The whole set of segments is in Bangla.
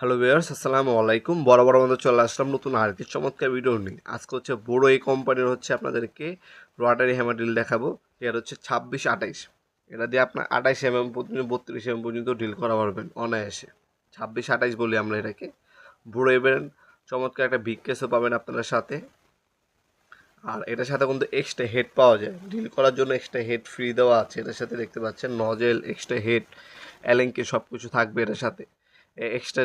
হ্যালো ভিউয়ার্স আসসালামু আলাইকুম। বড় বড় মতো চলে আসলাম নতুন আরেকটি চমৎকার ভিডিও নিয়ে। আজকে হচ্ছে বড় এই কোম্পানির হচ্ছে আপনাদেরকে রোয়াটারি হ্যামার ডিল দেখাবো এর হচ্ছে ছাব্বিশ আঠাইশ। এটা দিয়ে আপনার আঠাইশ এম এম পর্যন্ত, বত্রিশ এম পর্যন্ত ডিল করা পারবেন অনায়াসে। ছাব্বিশ আঠাইশ বলি আমরা এটাকে। বড় এবেন চমৎকার একটা বিগ কেসও পাবেন আপনাদের সাথে। আর এটার সাথে কিন্তু এক্সট্রা হেড পাওয়া যায়। ডিল করার জন্য এক্সট্রা হেড ফ্রি দেওয়া আছে। এটার সাথে দেখতে পাচ্ছেন নজেল এক্সট্রা হেড অ্যালেঙ্কে সব কিছু থাকবে এটার সাথে। এক্সট্রা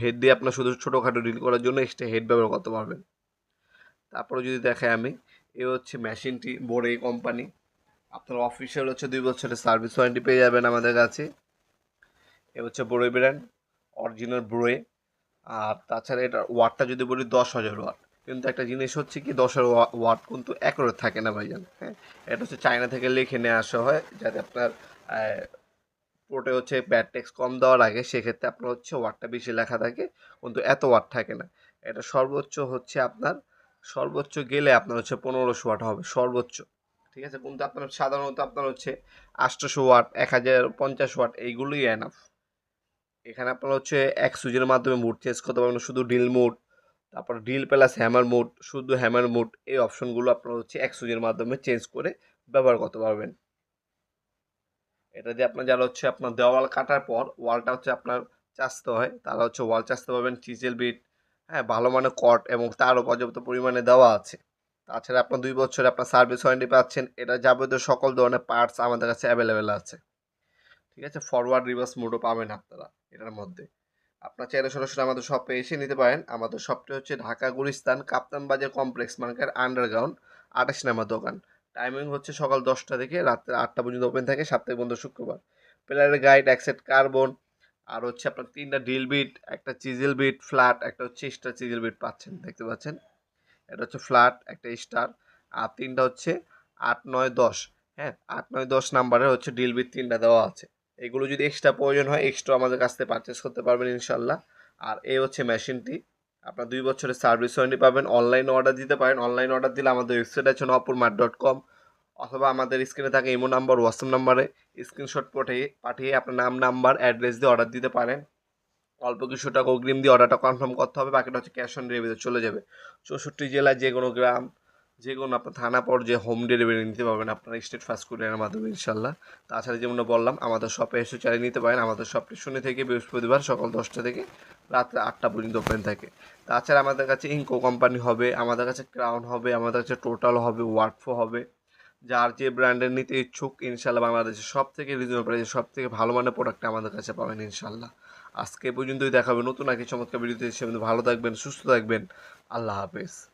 হেড দিয়ে আপনার শুধু ছোটোখাটো ডিল করার জন্য এক্সট্রা হেড ব্যবহার করতে পারবেন। তারপরে যদি দেখাই আমি, এ হচ্ছে মেশিনটি এই কোম্পানি আপনার অফিসিয়াল হচ্ছে দুই বছরের সার্ভিস ওয়ারেন্টি পেয়ে যাবেন আমাদের কাছে। এ হচ্ছে বড়ই ব্র্যান্ড অরিজিনাল ব্রোয়ে আর তাছাড়া এটা ওয়াটটা যদি বলি দশ হাজার ওয়াট কিন্তু একটা জিনিস হচ্ছে কি, দশ হাজার ওয়াট কিন্তু অ্যাকুরেট থাকে না ভাইজান হ্যাঁ? এটা হচ্ছে চায়না থেকে লিখে নিয়ে আসা হয়, যাতে আপনার পোর্টে হচ্ছে ব্যাড টেক্স কম দেওয়ার আগে সেক্ষেত্রে আপনার হচ্ছে ওয়াটটা বেশি লেখা থাকে, কিন্তু এত ওয়াট থাকে না। এটা সর্বোচ্চ হচ্ছে আপনার, সর্বোচ্চ গেলে আপনার হচ্ছে পনেরোশো ওয়াট হবে, সর্বোচ্চ। ঠিক আছে? কিন্তু আপনার সাধারণত আপনার হচ্ছে আটশোশো ওয়াট এক হাজার পঞ্চাশ ওয়াট এইগুলোই এনাফ এখানে আপনার হচ্ছে এক সুইচের মাধ্যমে মুড চেঞ্জ করতে পারবেন, শুধু ডিল মুড তারপর ডিল প্লাস হ্যামার মুড শুধু হ্যামার মুড এই অপশনগুলো আপনার হচ্ছে এক সুইচের মাধ্যমে চেঞ্জ করে ব্যবহার করতে পারবেন। এটা দিয়ে আপনার যারা হচ্ছে আপনার দেওয়াল কাটার পর ওয়ালটা হচ্ছে আপনার চাষতে হয়, তারা হচ্ছে ওয়াল চাষতে পারবেন চিজেল বিট হ্যাঁ ভালো মানে কট এবং তারও পর্যাপ্ত পরিমাণে দেওয়া আছে। তাছাড়া আপনার দুই বছরে আপনার সার্ভিস ওয়ারেন্টি পাচ্ছেন, এটা যাবতীয় সকল ধরনের পার্টস আমাদের কাছে অ্যাভেলেবেল আছে। ঠিক আছে, ফরওয়ার্ড রিভার্স মোডও পাবেন আপনারা এটার মধ্যে। আপনার চাইলে সরাসরি আমাদের শপে এসে নিতে পারেন। আমাদের শপটি হচ্ছে Dhaka, Gulistan, Kaptan Bazar complex market underground, আঠাশ নাম্বার দোকান। টাইমিং হচ্ছে সকাল দশটা থেকে রাত্রে আটটা পর্যন্ত ওপেন থাকে, সাপ্তাহিক বন্ধ শুক্রবার। প্লেয়ারের গাইড একসেট কার্বন আর হচ্ছে আপনার তিনটা ডিল বিট একটা চিজেল বিট ফ্ল্যাট একটা হচ্ছে স্টার চিজেল বিট পাচ্ছেন, দেখতে পাচ্ছেন? এটা হচ্ছে ফ্ল্যাট একটা স্টার আর তিনটা হচ্ছে আট, নয়, দশ। হ্যাঁ আট, নয়, দশ নাম্বারের হচ্ছে ডিল বিট তিনটা দেওয়া আছে। এগুলো যদি এক্সট্রা প্রয়োজন হয় এক্সট্রা আমাদের কাছ থেকে পারচেস করতে পারবেন ইনশাল্লাহ। আর এই হচ্ছে মেশিনটি আপনার দুই বছরের সার্ভিস ওয়ারেন্টি পাবেন অনলাইনে অর্ডার দিতে পারেন। অনলাইন অর্ডার দিলে আমাদের ওয়েবসাইট আছে নপুর মার্ট ডট কম অথবা আমাদের স্ক্রিনে থাকে ইমো নাম্বার হোয়াটসঅ্যাপ নাম্বারে স্ক্রিনশট পাঠিয়ে পাঠিয়ে আপনার নাম নাম্বার অ্যাড্রেস দিয়ে অর্ডার দিতে পারেন। অল্প কিছু টাকা অগ্রিম দিয়ে অর্ডারটা কনফার্ম করতে হবে, বাকিটা হচ্ছে ক্যাশ অন ডেলিভারিতে চলে যাবে। চৌষট্টি জেলায় যে কোনো গ্রাম, যে কোনো আপনার থানা পর্যায়ে হোম ডেলিভারি নিতে পারবেন, আপনার স্টেট ফাস্ট কুরিয়ারের মাধ্যমে ইনশাল্লাহ তাছাড়া যেমন বললাম, আমাদের শপে এসে চালিয়ে নিতে পারেন। আমাদের শপটি শনি থেকে বৃহস্পতিবার সকাল দশটা থেকে রাত্রে আটটা পর্যন্ত ওপেন থাকে। তাছাড়া আমাদের কাছে ইনকো কোম্পানি হবে, আমাদের কাছে ক্রাউন হবে, আমাদের কাছে টোটাল হবে ওয়ার্কফো হবে। যার যে ব্র্যান্ডের নিতে ইচ্ছুক ইনশাল্লাহ বাংলাদেশের সব থেকে রিজনেবল প্রাইসে সব থেকে ভালো মানের প্রোডাক্ট আমাদের কাছে পাবেন ইনশাল্লাহ আজকে পর্যন্তই দেখাবে নতুন আকি চমৎকার ভিডিওতে হিসেবে ভালো থাকবেন, সুস্থ থাকবেন। আল্লাহ হাফেজ।